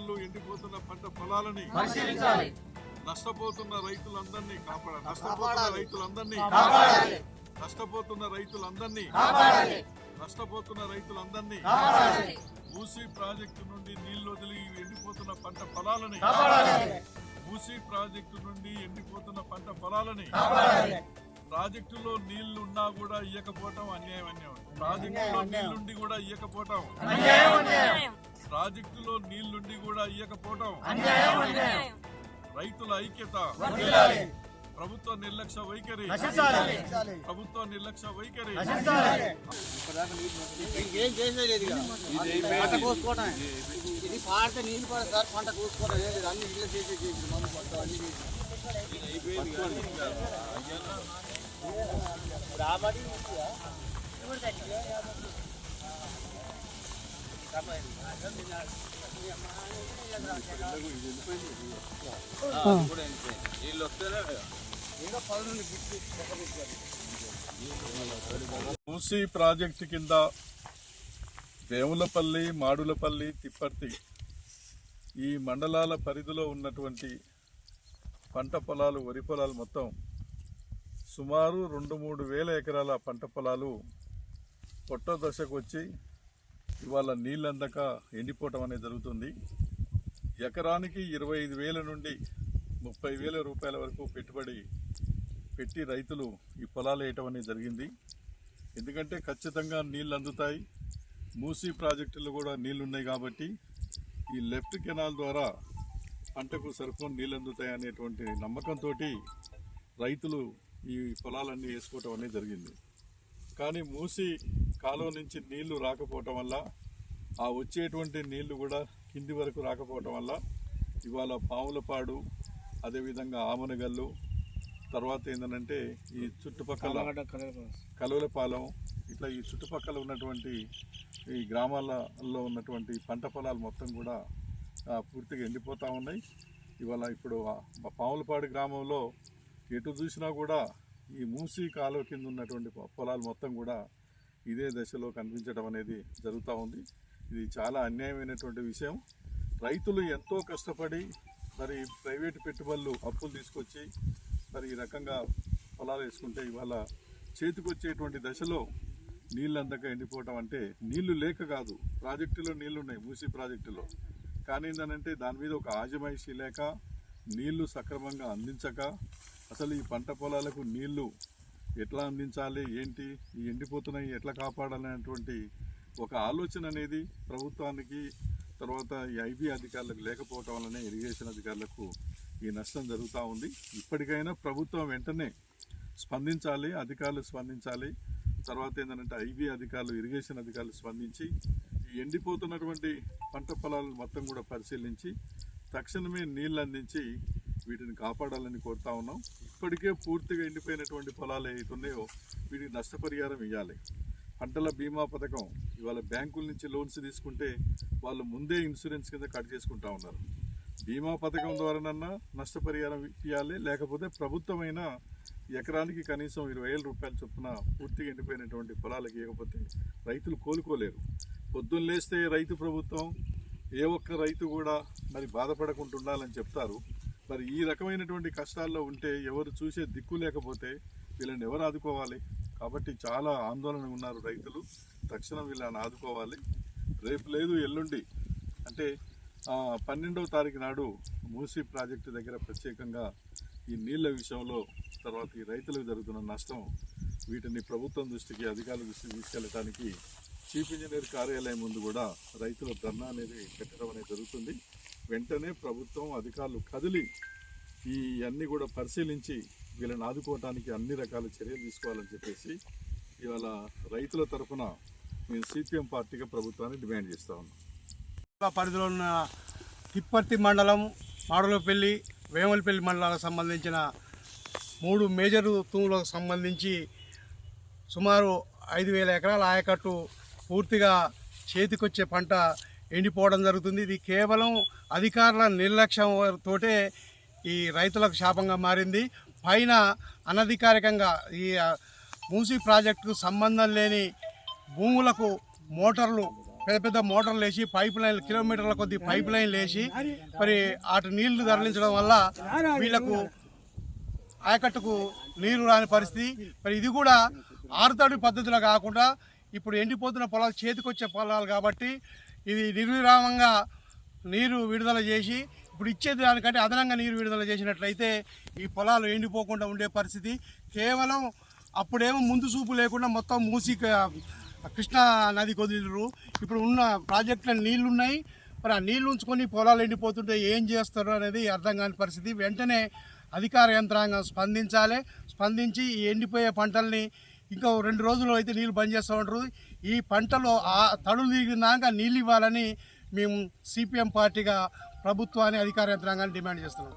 వర్షాల్లో ఎండిపోతున్న పంట పొలాలని నష్టపోతున్న రైతులందరినీ కాపాడాలి. నష్టపోతున్న రైతులందరినీ నష్టపోతున్న రైతులందరినీ నష్టపోతున్న రైతులందరినీ మూసీ ప్రాజెక్టు నుండి నీళ్ళు వదిలి ఎండిపోతున్న పంట పొలాలని మూసీ ప్రాజెక్టు నుండి ఎండిపోతున్న పంట పొలాలని ప్రాజెక్టులో నీళ్ళు ఉన్నా కూడా ఇయ్యకపోవటం అన్యాయం అన్యాయం. ప్రాజెక్టులో నీళ్ళుండి కూడా ఇయ్యకపోవటం ప్రాజెక్టులో నీళ్ళుండి కూడా ఇయ్యకపోవటం. అన్యాయం అన్యాయం. రైతుల ఐక్యత. ప్రభుత్వ నిర్లక్ష్య వైఖరి. నశించాలి. ప్రభుత్వ నిర్లక్ష్య వైఖరి. నశించాలి. ఇంకేం చేసేది. పంట కోసుకోవటమే. ఇది పాడితే నీళ్ళు పడదు సార్ పంట కోసుకోవడం ఏం లేదు. అన్ని ఇల్లు చేసే చేసి మందు కొట్టడం అన్ని చేసి. రాబడి మూసీ ప్రాజెక్టు కింద దేవులపల్లి మాడులపల్లి తిప్పర్తి ఈ మండలాల పరిధిలో ఉన్నటువంటి పంట పొలాలు వరి పొలాలు మొత్తం సుమారు రెండు మూడు వేల ఎకరాల పంట పొలాలు పొట్ట దశకు వచ్చి ఇవాళ నీళ్ళందక ఎండిపోవటం అనేది జరుగుతుంది. ఎకరానికి ఇరవై ఐదు వేల నుండి ముప్పై వేల రూపాయల వరకు పెట్టుబడి పెట్టి రైతులు ఈ పొలాలు వేయటం అనేది జరిగింది. ఎందుకంటే ఖచ్చితంగా నీళ్ళు అందుతాయి. మూసీ ప్రాజెక్టులో కూడా నీళ్ళు ఉన్నాయి కాబట్టి ఈ లెఫ్ట్ కెనాల్ ద్వారా పంటకు సరిపోని నీళ్ళు అందుతాయి అనేటువంటి నమ్మకంతో రైతులు ఈ పొలాలన్నీ వేసుకోవటం అనేది జరిగింది. కానీ మూసి కాలువ నుంచి నీళ్ళు రాకపోవటం వల్ల ఆ వచ్చేటువంటి నీళ్ళు కూడా కింది వరకు రాకపోవటం వల్ల ఇవాళ పాములపాడు అదేవిధంగా ఆమనగల్లు తర్వాత ఏంటంటే ఈ చుట్టుపక్కల కలువలపాలెం ఇట్లా ఈ చుట్టుపక్కల ఉన్నటువంటి ఈ గ్రామాలలో ఉన్నటువంటి పంట పొలాలు మొత్తం కూడా పూర్తిగా ఎండిపోతూ ఉన్నాయి. ఇవాళ ఇప్పుడు పాములపాడు గ్రామంలో ఎటు చూసినా కూడా ఈ మూసీ కాలువ కింద ఉన్నటువంటి పొలాలు మొత్తం కూడా ఇదే దశలో కనిపించడం అనేది జరుగుతూ ఉంది. ఇది చాలా అన్యాయమైనటువంటి విషయం. రైతులు ఎంతో కష్టపడి మరి ప్రైవేటు పెట్టుబడులు అప్పులు తీసుకొచ్చి మరి ఈ రకంగా పొలాలు వేసుకుంటే ఇవాళ చేతికొచ్చేటువంటి దశలో నీళ్ళు అందక ఎండిపోవటం అంటే నీళ్ళు లేక కాదు ప్రాజెక్టులో నీళ్ళు ఉన్నాయి మూసీ ప్రాజెక్టులో. కానీ ఏంటంటే దాని మీద ఒక ఆజమాయిషీ లేక నీళ్ళు సక్రమంగా అందించక అసలు ఈ పంట పొలాలకు నీళ్ళు ఎట్లా అందించాలి ఏంటి ఈ ఎండిపోతున్నాయి ఎట్లా కాపాడాలనేటువంటి ఒక ఆలోచన అనేది ప్రభుత్వానికి తర్వాత ఈ ఐబీ అధికారులకు లేకపోవటం వల్లనే ఇరిగేషన్ అధికారులకు ఈ నష్టం జరుగుతూ ఉంది. ఇప్పటికైనా ప్రభుత్వం వెంటనే స్పందించాలి అధికారులు స్పందించాలి. తర్వాత ఏంటంటే ఐబీ అధికారులు ఇరిగేషన్ అధికారులు స్పందించి ఈ ఎండిపోతున్నటువంటి పంట పొలాలు మొత్తం కూడా పరిశీలించి తక్షణమే నీళ్ళు అందించి వీటిని కాపాడాలని కోరుతా ఉన్నాం. ఇప్పటికే పూర్తిగా ఎండిపోయినటువంటి పొలాలు ఏవి ఉన్నాయో వీటికి నష్టపరిహారం ఇవ్వాలి పంటల బీమా పథకం ఇవాళ బ్యాంకుల నుంచి లోన్స్ తీసుకుంటే వాళ్ళు ముందే ఇన్సూరెన్స్ కింద కట్ చేసుకుంటా ఉన్నారు. బీమా పథకం ద్వారానన్నా నష్టపరిహారం ఇవ్వాలి లేకపోతే ప్రభుత్వమైన ఎకరానికి కనీసం ఇరవై వేల రూపాయలు చొప్పున పూర్తిగా ఎండిపోయినటువంటి పొలాలకు ఇవ్వకపోతే రైతులు కోలుకోలేరు. పొద్దున్న లేస్తే రైతు ప్రభుత్వం ఏ ఒక్క రైతు కూడా మరి బాధపడకుండా ఉండాలని చెప్తారు. మరి ఈ రకమైనటువంటి కష్టాల్లో ఉంటే ఎవరు చూసే దిక్కు లేకపోతే వీళ్ళని ఎవరు ఆదుకోవాలి? కాబట్టి చాలా ఆందోళన ఉన్నారు రైతులు. తక్షణం వీళ్ళని ఆదుకోవాలి. రేపు లేదు ఎల్లుండి అంటే పన్నెండవ తారీఖు నాడు మూసీ ప్రాజెక్టు దగ్గర ప్రత్యేకంగా ఈ నీళ్ళ విషయంలో తర్వాత ఈ రైతులకు జరుగుతున్న నష్టం వీటిని ప్రభుత్వం దృష్టికి అధికారుల దృష్టికి తీసుకెళ్ళటానికి చీఫ్ ఇంజనీర్ కార్యాలయం ముందు కూడా రైతుల ధర్నా అనేది పెట్టడం అనేది జరుగుతుంది. వెంటనే ప్రభుత్వం అధికారులు కదిలి ఈ అన్ని కూడా పరిశీలించి వీళ్ళని ఆదుకోవటానికి అన్ని రకాల చర్యలు తీసుకోవాలని చెప్పేసి ఇవాళ రైతుల తరఫున మేము సిపిఎం పార్టీగా ప్రభుత్వాన్ని డిమాండ్ చేస్తా ఉన్నాం. పరిధిలో ఉన్న తిప్పర్తి మండలం మాడలపల్లి వేమలపల్లి మండలాలకు సంబంధించిన మూడు మేజర్ తూములకు సంబంధించి సుమారు ఐదు వేల ఎకరాల ఆయకట్టు పూర్తిగా చేతికొచ్చే పంట ఎండిపోవడం జరుగుతుంది. ఇది కేవలం అధికారుల నిర్లక్ష్యం తోటే ఈ రైతులకు శాపంగా మారింది. పైన అనధికారికంగా ఈ మూసీ ప్రాజెక్టుకు సంబంధం లేని భూములకు మోటార్లు పెద్ద పెద్ద మోటార్లు వేసి పైప్ లైన్ కిలోమీటర్ల కొద్ది పైప్ లైన్లు వేసి మరి అటు నీళ్ళు తరలించడం వల్ల వీళ్ళకు ఆయకట్టుకు నీరు రాని పరిస్థితి. మరి ఇది కూడా ఆరుతడి పద్ధతిలో కాకుండా ఇప్పుడు ఎండిపోతున్న పొలాలు చేతికొచ్చే పొలాలు కాబట్టి ఇది నిర్విరామంగా నీరు విడుదల చేసి ఇప్పుడు ఇచ్చేది దానికంటే అదనంగా నీరు విడుదల చేసినట్లయితే ఈ పొలాలు ఎండిపోకుండా ఉండే పరిస్థితి. కేవలం అప్పుడేమో ముందు చూపు లేకుండా మొత్తం మూసి కృష్ణా నదికి వదిలిరు ఇప్పుడు ఉన్న ప్రాజెక్టులో నీళ్ళున్నాయి. మరి ఆ నీళ్ళు ఉంచుకొని పొలాలు ఎండిపోతుంటే ఏం చేస్తారు అనేది అర్థం కాని పరిస్థితి. వెంటనే అధికార యంత్రాంగం స్పందించాలి. స్పందించి ఈ ఎండిపోయే పంటల్ని ఇంకా రెండు రోజులు అయితే నీళ్ళు బంద్ చేస్తూ ఉంటారు. ఈ పంటలో ఆ తడులు దిగినాక నీళ్ళు ఇవ్వాలని మేము సిపిఎం పార్టీగా ప్రభుత్వాన్ని అధికార యంత్రాంగాన్ని డిమాండ్ చేస్తున్నాం.